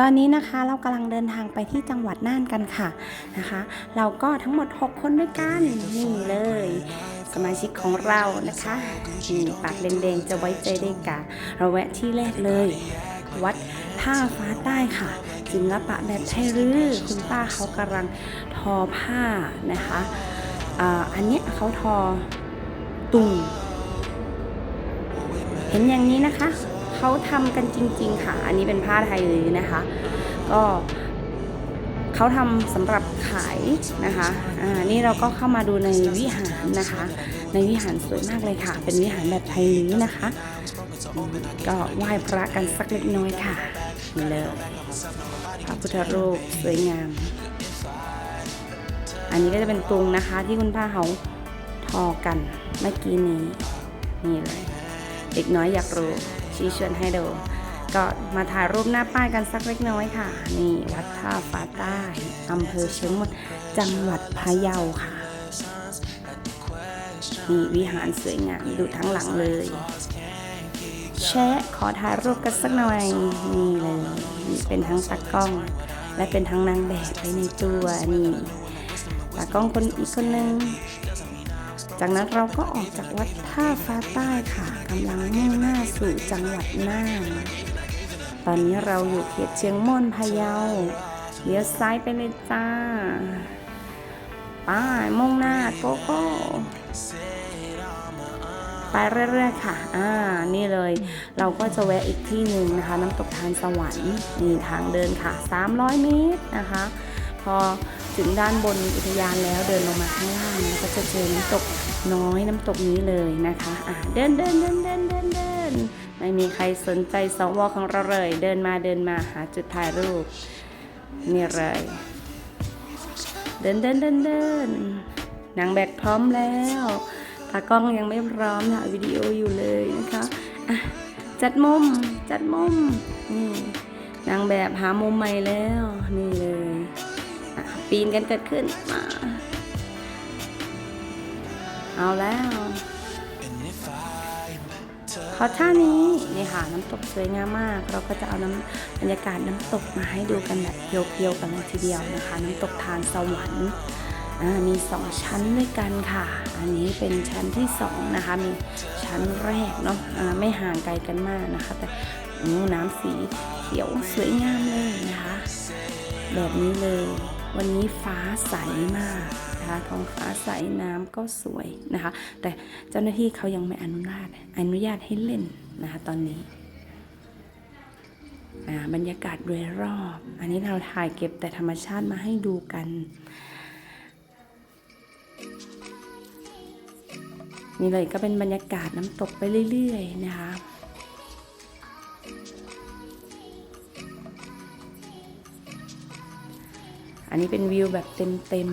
ตอนนี้นะคะเรากำลังเดินทางไปที่จังหวัดน่านกันค่ะนะคะ เราก็ทั้งหมด 6 คนด้วยกันนี่เลย สมาชิกของเรานะคะนี่ปากแดงๆจะไว้ใจได้กะเราแวะที่แรกเลย วัดท่าฟ้าใต้ค่ะศิละปะแบบไทยรื้อคุณป้าเขากำลังทอผ้านะคะอันนี้เขาทอตุงเห็นอย่างนี้นะคะ เขาทำกันจริง ๆ ค่ะ อันนี้เป็นผ้าไทยเลยนะคะ ก็เขาทำสำหรับขายนะคะอ่านี่เราก็เข้ามาดูในวิหารนะคะ ในวิหารสวยมากเลยค่ะ เป็นวิหารแบบไทยลื้อนะคะ ก็ไหว้พระกันสักเล็กน้อยค่ะนี่เลยพระพุทธรูปสวยงาม อันนี้ก็จะเป็นตุงนะคะที่คุณป้าเขาทอกันเมื่อกี้นี้นี่เลยเด็กน้อยอยากรู้ ชี้ชวนให้ดู ก็มาถ่ายรูปหน้าป้ายกันสักเล็กน้อยค่ะ นี่วัดท่าฟ้าใต้อำเภอเชียงมนจังหวัดพะเยาค่ะนี่วิหารสวยงามดูทั้งหลังเลยแชะขอถ่ายรูปกันสักหน่อยนี่เลยนี่เป็นทั้งตากล้อง และเป็นทั้งนางแบบไปในตัวนี่ตากล้องคนอีกคนนึง จากนั้นเราก็ออกจากวัดท่าฟ้าใต้ค่ะกำลังมุ่งหน้าสู่จังหวัดน่าน ตอนนี้เราอยู่เขตเชียงม่อนพะเยาเลี้ยวซ้ายไปเลยจ้าไป้ายมุ่งหน้าโกโก้ไปเรื่อยๆค่ะ อ่า นี่เลย เราก็จะแวะอีกที่หนึ่งนะคะ น้ำตกทานสวรรค์นี่ทางเดินค่ะ 300 เมตรนะคะ พอ ถึงด้านบนอุทยานแล้วเดินลงมาข้างล่างแล้วก็จะเจอน้ำตกน้อยน้ำตกนี้เลยนะคะอ่าเดินเดินเดินเดินเดินเดินไม่มีใครสนใจสวของเราเลย เดินมาเดินมาหาจุดถ่ายรูปนี่เลยเดินเดินเดินเดินนางแบกพร้อมแล้วตากล้องยังไม่พร้อมถ่ายวิดีโออยู่เลยนะคะอะจัดมุมจัดมุมนี่นางแบบหามุมใหม่แล้ว นี่เลย ปีนกันเกิดขึ้นมาเอาแล้วขอท่านี้นี่ค่ะน้ำตกสวยงามมาก เราก็จะเอาน้ำบรรยากาศน้ำตกมาให้ดูกันแบบเพียวๆกันเลยทีเดียวนะคะ น้ำตกทานสวรรค์มีสองชั้นด้วยกันค่ะ อันนี้เป็นชั้นที่สองนะคะ มีชั้นแรกเนาะอ่าไม่ห่างไกลกันมากนะคะ แต่น้ำสีเขียวสวยงามเลยนะคะ แบบนี้เลย วันนี้ฟ้าใสมากนะคะท้องฟ้าใสน้ำก็สวยนะคะ แต่เจ้าหน้าที่เขายังไม่อนุญาตอนุญาตให้เล่นนะคะตอนนี้อ่าบรรยากาศโดยรอบ อันนี้เราถ่ายเก็บแต่ธรรมชาติมาให้ดูกัน นี่เลยก็เป็นบรรยากาศน้ำตกไปเรื่อยๆนะคะ อันนี้เป็นวิวแบบเต็ม